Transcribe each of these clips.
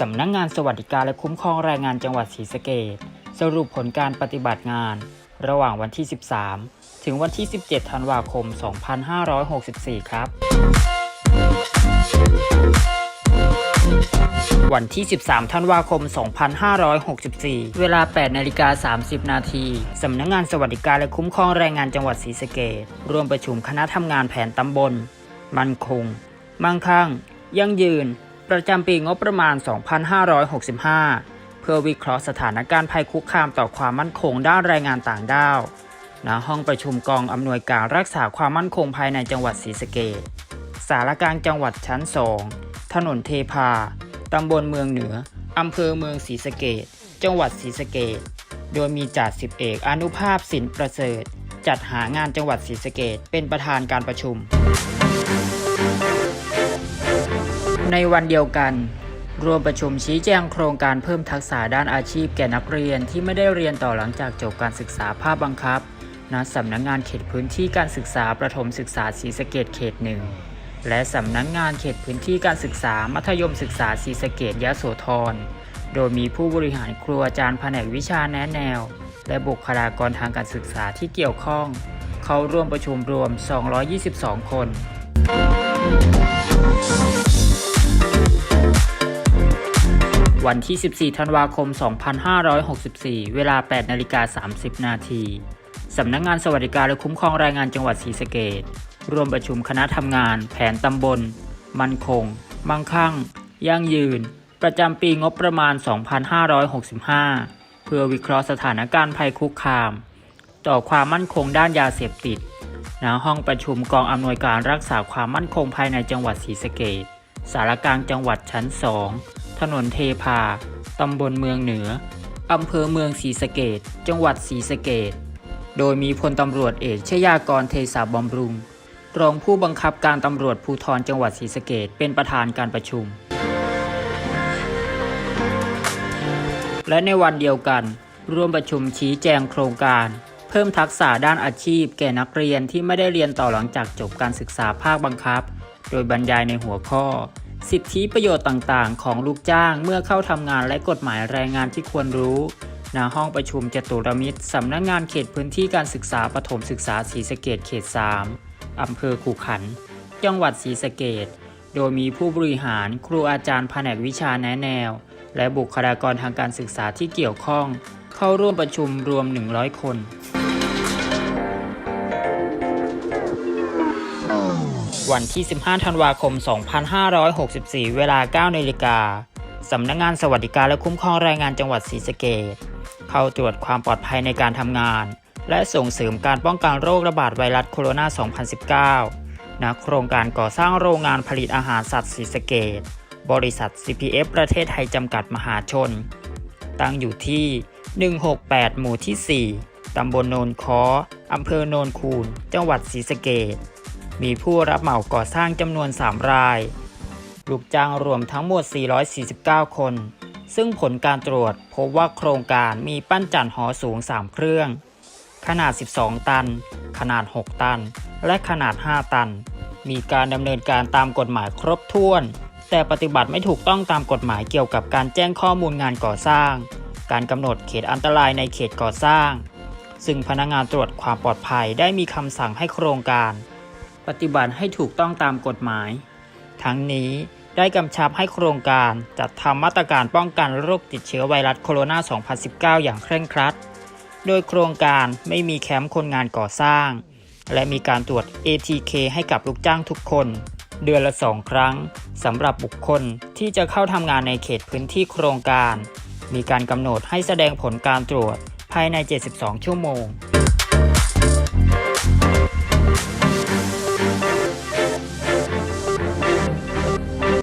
สำนักงงานสวัสดิการและคุ้มครองแรงงานจังหวัดศรีสะเกษสรุปผลการปฏิบัติงาน ระหว่างวันที่ 13 ถึงวันที่ 17 ธันวาคม 2564 ครับ วันที่ 13 ธันวาคม 2564 เวลา 8 นาฬิกา 30 นาทีสำนักงงานสวัสดิการและคุ้มครองแรงงานจังหวัดศรีสะเกษร่วมประชุมคณะทำงานแผนตำบล มั่นคง มั่งคั่ง ยั่งยืน ประจำปีงบประมาณ 2565 เพื่อวิเคราะห์สถานการณ์ภัยคุกคามต่อความมั่นคงด้านแรงงานต่างด้าวณห้องประชุมกองอำนวยการรักษาความมั่นคงภายในจังหวัดศรีสะเกษสารกลางจังหวัดชั้น2ถนนเทพา ตำบลเมืองเหนือ อำเภอเมืองศรีสะเกษจังหวัดศรีสะเกษโดยมีจ่าสิบเอกอนุภาพสินประเสริฐ จัดหางานจังหวัดศรีสะเกษเป็นประธานการประชุม ในวันเดียวกันรวมประชุมชี้แจงโครงการเพิ่มทักษะด้านอาชีพแก่นักเรียนที่ไม่ได้เรียนต่อหลังจากจบการศึกษาภาคบังคับ ณ สำนักงงานเขตพื้นที่การศึกษาประถมศึกษาศรีสะเกดเขตหนึ่ง และสำนักงงานเขตพื้นที่การศึกษามัธยมศึกษาศรีสะเกดยะโสธร โดยมีผู้บริหารครูอาจารย์แผนกวิชาแนะแนว และบุคลากรทางการศึกษาที่เกี่ยวข้อง เข้าร่วมประชุมรวม 222 คน วันที่ 14 ธันวาคม 2564 เวลา 8 นาฬิกา 30 นาทีสำนักงงานสวัสดิการและคุ้มครองแรงงานจังหวัดศรีสะเกษร่วมประชุมคณะทำงาน แผนตำบล มั่นคง มั่งคั่ง ยั่งยืน ประจำปีงบประมาณ 2565 เพื่อวิเคราะห์สถานการณ์ภัยคุกคาม ต่อความมั่นคงด้านยาเสพติดณห้องประชุมกองอำนวยการรักษาความมั่นคงภายในจังหวัดศรีสะเกษสารกลางจังหวัดชั้น 2 ถนนเทพา ตำบลเมืองเหนือ อำเภอเมืองศรีสะเกษจังหวัดศรีสะเกษโดยมีพลตำรวจเอกชยากรเทศาบำรุง รองผู้บังคับการตำรวจภูธรจังหวัดศรีสะเกษเป็นประธานการประชุม และในวันเดียวกัน ร่วมประชุมชี้แจงโครงการ เพิ่มทักษะด้านอาชีพ แก่นักเรียนที่ไม่ได้เรียนต่อหลังจากจบการศึกษาภาคบังคับ โดยบรรยายในหัวข้อ สิทธิประโยชน์ต่างๆ ของลูกจ้างเมื่อเข้าทำงานและกฎหมายแรงงานที่ควรรู้ณห้องประชุมจตุรมิตรสำนักงงานเขตพื้นที่การศึกษาปฐมศึกษาศรีสะเกดเขต 3 อำเภอขู่ขัน จังหวัดศรีสะเกดโดยมีผู้บริหารครูอาจารย์แผนกวิชาแนะแนว และบุคลากรทางการศึกษาที่เกี่ยวข้อง เข้าร่วมประชุมรวม 100 คน วันที่ 15 ธันวาคม 2564 เวลา9นาฬิกาสำนักงงานสวัสดิการและคุ้มครองแรงงานจังหวัดศรีสะเกษเข้าตรวจความปลอดภัยในการทำงาน และส่งเสริมการป้องกันโรคระบาดไวรัสโคโรนา 2019 ณ โครงการก่อสร้างโรงงานผลิตอาหารสัตว์ศรีสะเกษบริษัท CPF ประเทศไทยจำกัดมหาชน ตั้งอยู่ที่ 168 หมู่ที่ 4 ตำบลโนนค้ออำเภอโนนคูน จังหวัดศรีสะเกษ มีผู้รับเหมาก่อสร้างจำนวน 3 ราย ลูกจ้างรวมทั้งหมด 449 คน ซึ่งผลการตรวจพบว่าโครงการมีปั้นจันหอสูง 3 เครื่อง ขนาด 12 ตัน ขนาด 6 ตัน และขนาด 5 ตัน มีการดำเนินการตามกฎหมายครบถ้วน แต่ปฏิบัติไม่ถูกต้องตามกฎหมายเกี่ยวกับการแจ้งข้อมูลงานก่อสร้าง การกำหนดเขตอันตรายในเขตก่อสร้าง ซึ่งพนักงานตรวจความปลอดภัยได้มีคำสั่งให้โครงการ ปฏิบัติให้ถูกต้องตามกฎหมาย ทั้งนี้ได้กำชับให้โครงการจัดทำมาตรการป้องกันโรคติดเชื้อไวรัสโคโรนา 2019 อย่างเคร่งครัด โดยโครงการไม่มีแคมป์คนงานก่อสร้าง และมีการตรวจ ATK ให้กับลูกจ้างทุกคน เดือนละสองครั้งสำหรับบุคคลที่จะเข้าทำงานในเขตพื้นที่โครงการ มีการกำหนดให้แสดงผลการตรวจภายใน 72 ชั่วโมง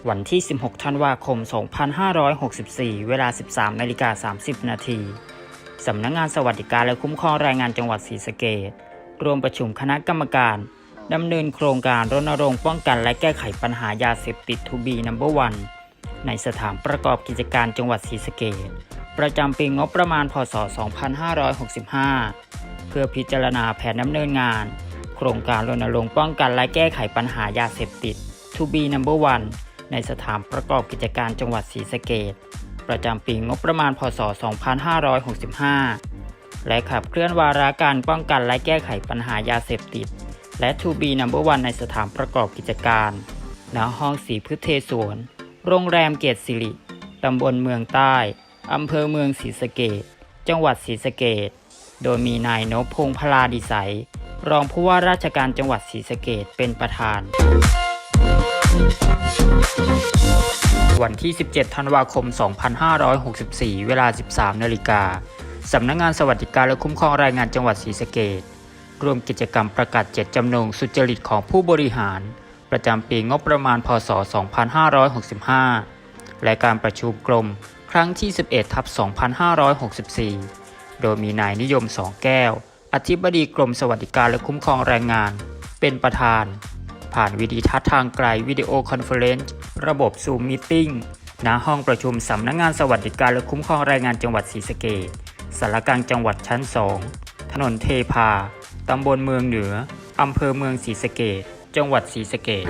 วันที่ 16 ธันวาคม 2564 เวลา 13นาฬิกา30 นาทีสำนักงงานสวัสดิการและคุ้มครองแรงงานจังหวัดศรีสะเกษรวมประชุมคณะกรรมการดำเนินโครงการรณรงค์ป้องกันและแก้ไขปัญหายาเสพติดทูบีนัมเบอร์วันในสถานประกอบกิจการจังหวัดศรีสะเกษประจำปีงบประมาณ พศ 2565 เพื่อพิจารณาแผนดำเนินงาน โครงการรณรงค์ป้องกันและแก้ไขปัญหายาเสพติด To be number one ในสถานประกอบกิจการจังหวัดศรีสะเกษประจำปีงบประมาณพศ 2565 และขับเคลื่อนวาระการป้องกันและแก้ไขปัญหายาเสพติด และ To be number one ในสถานประกอบกิจการณห้องสีพืชเทสวน โรงแรมเกตสิริ ตำบลเมืองใต้ อำเภอเมืองศรีสะเกษจังหวัดศรีสะเกษโดยมีนายนพพงษ์พลาดิสัย รองผู้ว่าราชการจังหวัดศรีสะเกษเป็นประธาน วันที่ 17 ธันวาคม 2564 เวลา 13 นาฬิกา สำนักงงานสวัสดิการและคุ้มครองแรงงานจังหวัดศรีสะเกษร่วมกิจกรรมประกาศเจตจำนงสุจริตของผู้บริหาร ประจำปีงบประมาณ พศ 2565 และการประชุมกลมครั้งที่ 11 ทับ 2564 โดยมีนายนิยมสองแก้ว อธิบดีกรมสวัสดิการและคุ้มครองแรงงาน เป็นประธาน ผ่านวิดีทัศน์ทางไกลวิดีโอคอนเฟอเรนซ์ระบบซูมมิทติ้งณห้องประชุมสำนักงงานสวัสดิการและคุ้มครองแรงงานจังหวัดศรีสะเกดสารกลางจังหวัดชั้น 2 ถนนเทพา ตำบลเมืองเหนือ อำเภอเมืองศรีสะเกดจังหวัดศรีสะเกด